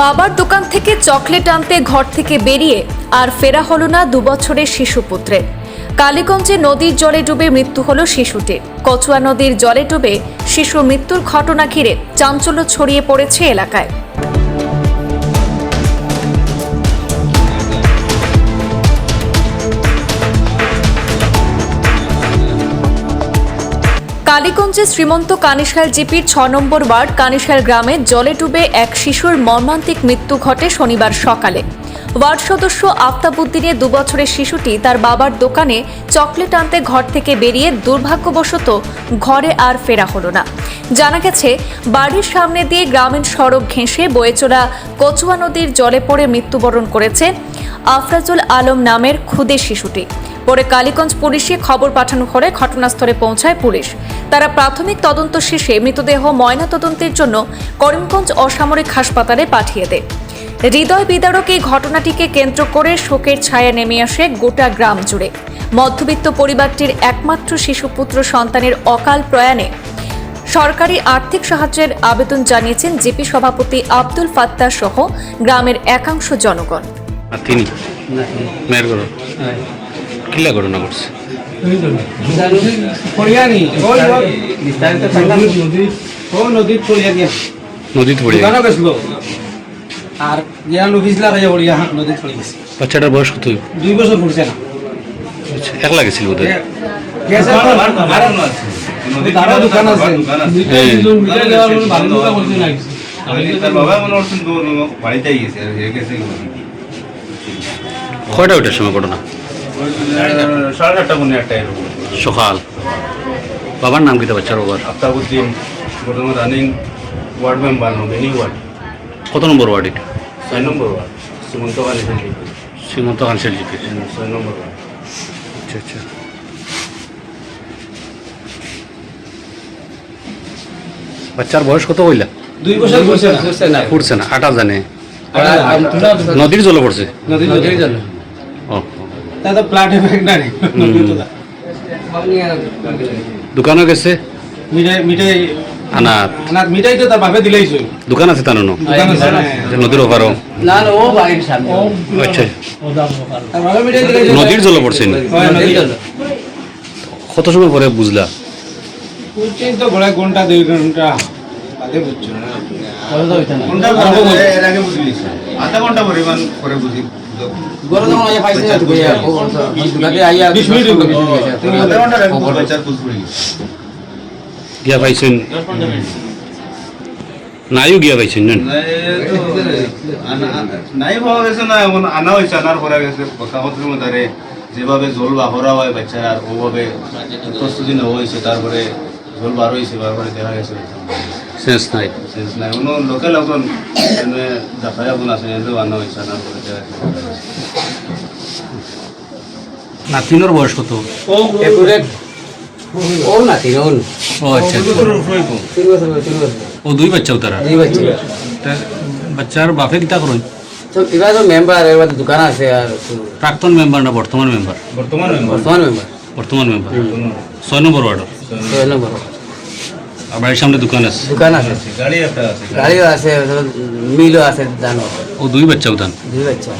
বাবার দোকান থেকে চকলেট আনতে ঘর থেকে বেরিয়ে আর ফেরা হলো না দুবছরের শিশু পুত্রের কালীগঞ্জে নদীর জলে ডুবে মৃত্যু হল শিশুটির। কচুয়া নদীর জলে ডুবে শিশুর মৃত্যুর ঘটনা ঘিরে চাঞ্চল্য ছড়িয়ে পড়েছে এলাকায়। কালীগঞ্জে শ্রীমন্ত কানিশাল জিপির ছ নম্বর ওয়ার্ড কানিশাল গ্রামে জলে ডুবে এক শিশুর মর্মান্তিক মৃত্যু ঘটে শনিবার সকালে। ওয়ার্ড সদস্য আফতাবুদ্দিনের দুবছরের শিশুটি তার বাবার দোকানে চকলেট আনতে ঘর থেকে বেরিয়ে দুর্ভাগ্যবশত ঘরে আর ফেরা হলো না। জানা গেছে, বাড়ির সামনে দিয়ে গ্রামীণ সড়ক ঘেঁষে বয়ে চলা কচুয়া নদীর জলে পড়ে মৃত্যুবরণ করেছে আফরাজুল আলম নামের ক্ষুদে শিশুটি। পরে কালীগঞ্জ পুলিশে খবর পাঠানো হলে ঘটনাস্থলে পৌঁছায় পুলিশ। তারা প্রাথমিক তদন্ত শেষে মৃতদেহ ময়নাতদন্তের জন্য করিমগঞ্জ অসামরিক হাসপাতালে পাঠিয়ে দেয়। হৃদয় বিদারক এই ঘটনাটিকে কেন্দ্র করে শোকের ছায়া নেমে আসে গোটা গ্রাম জুড়ে। মধ্যবিত্ত পরিবারটির একমাত্র শিশুপুত্র সন্তানের অকাল প্রয়াণে সরকারি আর্থিক সাহায্যের আবেদন জানিয়েছেন জেপি সভাপতি আব্দুল ফাত্তাহ সহ গ্রামের একাংশ জনগণ। তিনি? মেয়ের ঘটনা। করছে পড়িয়ানি। ওই ওই বিস্তারিত নদী নদী ও নদী পড়িয়া গিয়া নদীতে পড়ে দোকানও গেছিল আর গিয়া নভিসলা খাইয়া পড়িয়া নদী পড়ে গেছে বাচ্চাটার বয়স কত? দুই বছর পড়ছে না। আচ্ছা, একলা গেছিল বোধ হয় দোকান আছে কয়টা ওইটার সময় ঘটনা? সাড়ে সাতটা একটা এরকম সকাল বাবার নাম কিতা বাচ্চার বাবার? আফতাবুদ্দিন বর্তমান রানিং ওয়ার্ড মেম্বার নবেনি ওয়ার্ড। কত নম্বর ওয়ার্ড এটা? ছয় নম্বর ওয়ার্ড সুমন্ত খালি শ্রীমন্ত হানসেল জিপি ছয় নম্বর ওয়ার্ড। আচ্ছা আচ্ছা। বাচ্চার বয়স কত হইলা দুই বছর পড়ছে না। পড়ছে না। আটা জানে। নদীর জলে পড়ছে? নদীর জল। ও। তা তো প্লাট এফেক্ট না রে দোকানও গেছে? মিঠাই মিঠাই। আনাত। মিঠাই তো তার বাপে দিলেইছো দোকান আছে তার নো? দোকান আছে নদীর ওপারও। না না ও বাড়ির সামনে। আচ্ছা। নদীর জলে পড়ছে? হয় কত সময় পরে বুঝলা? বুঝছেন তো ঘোড়া ঘণ্টা দুই ঘণ্টা বাদে বুঝছ ঘণ্টা এর বুঝলি। আধা ঘণ্টা পরিমাণ করে বুঝি। পাইছে নাইও গিয়া পাইছেন জান নাই পাওয়া গেছে না এমন আনা হয়েছে আনার পরে গেছে কথাপত্রের মধ্যে যেভাবে জল বাহরা হয় বাচ্চারা ওভাবে প্রস্তুতি নেওয়া হয়েছে তারপরে জল বার হয়েছে বার করে দেখা গেছে সেন্স নাই। শেষ নাই। অন্য লোকাল এখন এনে দেখা যাব না সেখানে আনা হয়েছে আনার পরে দেখা গেছে নাতিনোর বয়স কত? ও ও আচ্ছা আচ্ছা। ও দুই বাচ্চাও তারা এই বাচ্চা তা বাচ্চার বাপে কিতা করেন তো এবার তো মেম্বার এবার দোকান আছে আর প্রাক্তন মেম্বার না বর্তমান মেম্বার বর্তমান বর্তমান মেম্বার বর্তমান মেম্বার ছয় নম্বর ওয়ার্ড ছয় নম্বর বাড়ির সামনে দোকান আছে? দোকান আছে। গাড়ি একটা আছে। গাড়িও আছে মিলও আছে ধান ও দুই বাচ্চাও ধান দুই বাচ্চা।